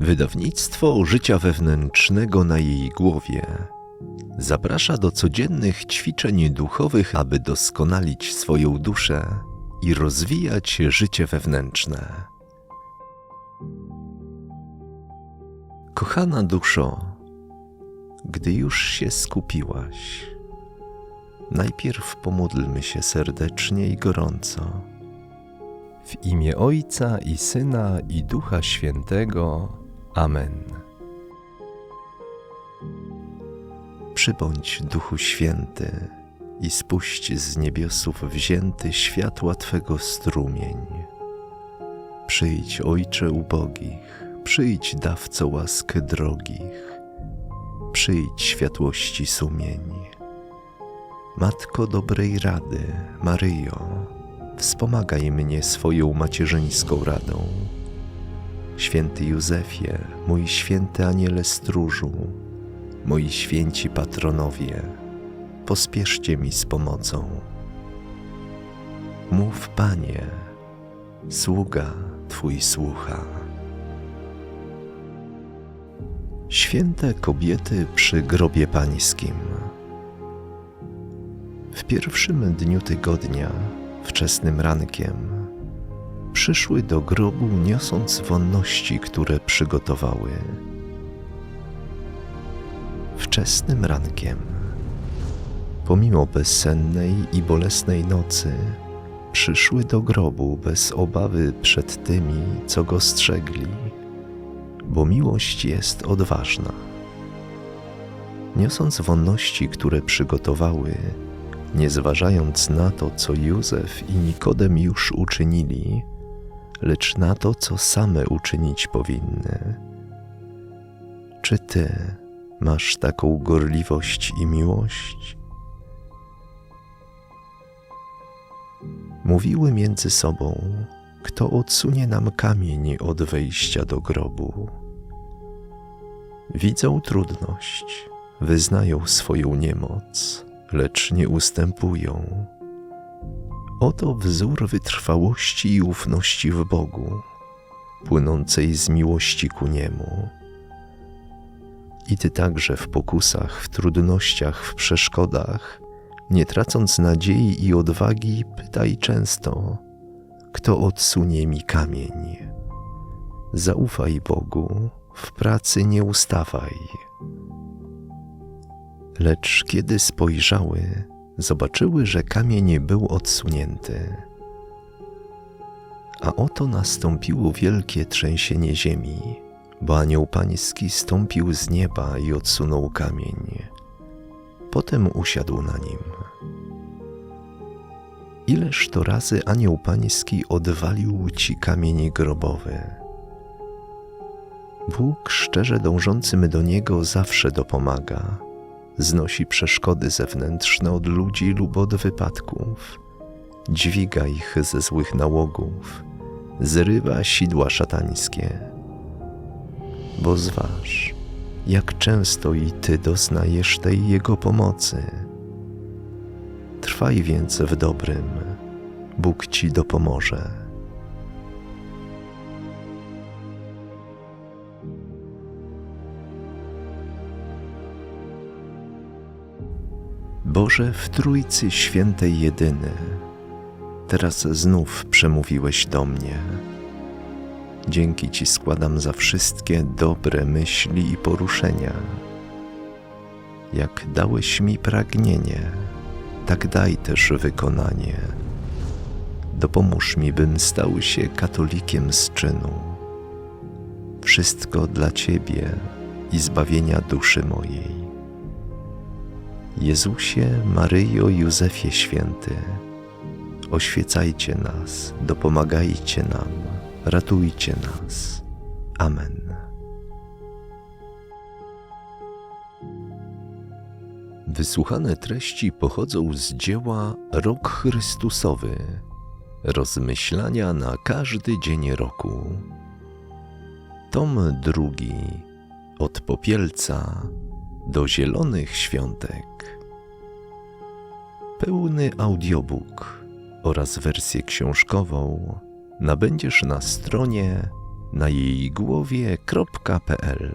Wydawnictwo życia wewnętrznego na jej głowie zaprasza do codziennych ćwiczeń duchowych, aby doskonalić swoją duszę i rozwijać życie wewnętrzne. Kochana duszo, gdy już się skupiłaś, najpierw pomódlmy się serdecznie i gorąco. W imię Ojca i Syna i Ducha Świętego. Amen. Przybądź, Duchu Święty, i spuść z niebiosów wzięty światła Twego strumień. Przyjdź, Ojcze ubogich, przyjdź, dawco łask drogich, przyjdź światłości sumień. Matko dobrej rady, Maryjo, wspomagaj mnie swoją macierzyńską radą. Święty Józefie, mój święty aniele stróżu, moi święci patronowie, pospieszcie mi z pomocą. Mów, Panie, sługa Twój słucha. Święte kobiety przy grobie pańskim. W pierwszym dniu tygodnia, wczesnym rankiem, przyszły do grobu niosąc wonności, które przygotowały. Wczesnym rankiem, pomimo bezsennej i bolesnej nocy, przyszły do grobu bez obawy przed tymi, co go strzegli, bo miłość jest odważna. Niosąc wonności, które przygotowały, nie zważając na to, co Józef i Nikodem już uczynili, lecz na to, co same uczynić powinny. Czy ty masz taką gorliwość i miłość? Mówiły między sobą, kto odsunie nam kamień od wejścia do grobu. Widzą trudność, wyznają swoją niemoc, lecz nie ustępują. Oto wzór wytrwałości i ufności w Bogu, płynącej z miłości ku Niemu. I Ty także w pokusach, w trudnościach, w przeszkodach, nie tracąc nadziei i odwagi, pytaj często, kto odsunie mi kamień. Zaufaj Bogu, w pracy nie ustawaj. Lecz kiedy spojrzały, zobaczyły, że kamień był odsunięty. A oto nastąpiło wielkie trzęsienie ziemi, bo anioł pański stąpił z nieba i odsunął kamień. Potem usiadł na nim. Ileż to razy anioł pański odwalił ci kamień grobowy. Bóg szczerze dążącym do niego zawsze dopomaga znosi przeszkody zewnętrzne od ludzi lub od wypadków, dźwiga ich ze złych nałogów, zrywa sidła szatańskie. Bo zważ, jak często i ty doznajesz tej Jego pomocy. Trwaj więc w dobrym, Bóg ci dopomoże. Boże w Trójcy Świętej Jedyny, teraz znów przemówiłeś do mnie. Dzięki Ci składam za wszystkie dobre myśli i poruszenia. Jak dałeś mi pragnienie, tak daj też wykonanie. Dopomóż mi, bym stał się katolikiem z czynu. Wszystko dla Ciebie i zbawienia duszy mojej. Jezusie, Maryjo, Józefie Święty, oświecajcie nas, dopomagajcie nam, ratujcie nas. Amen. Wysłuchane treści pochodzą z dzieła Rok Chrystusowy. Rozmyślania na każdy dzień roku. Tom drugi. Od popielca do zielonych świątek. Pełny audiobook oraz wersję książkową nabędziesz na stronie na jej głowie.pl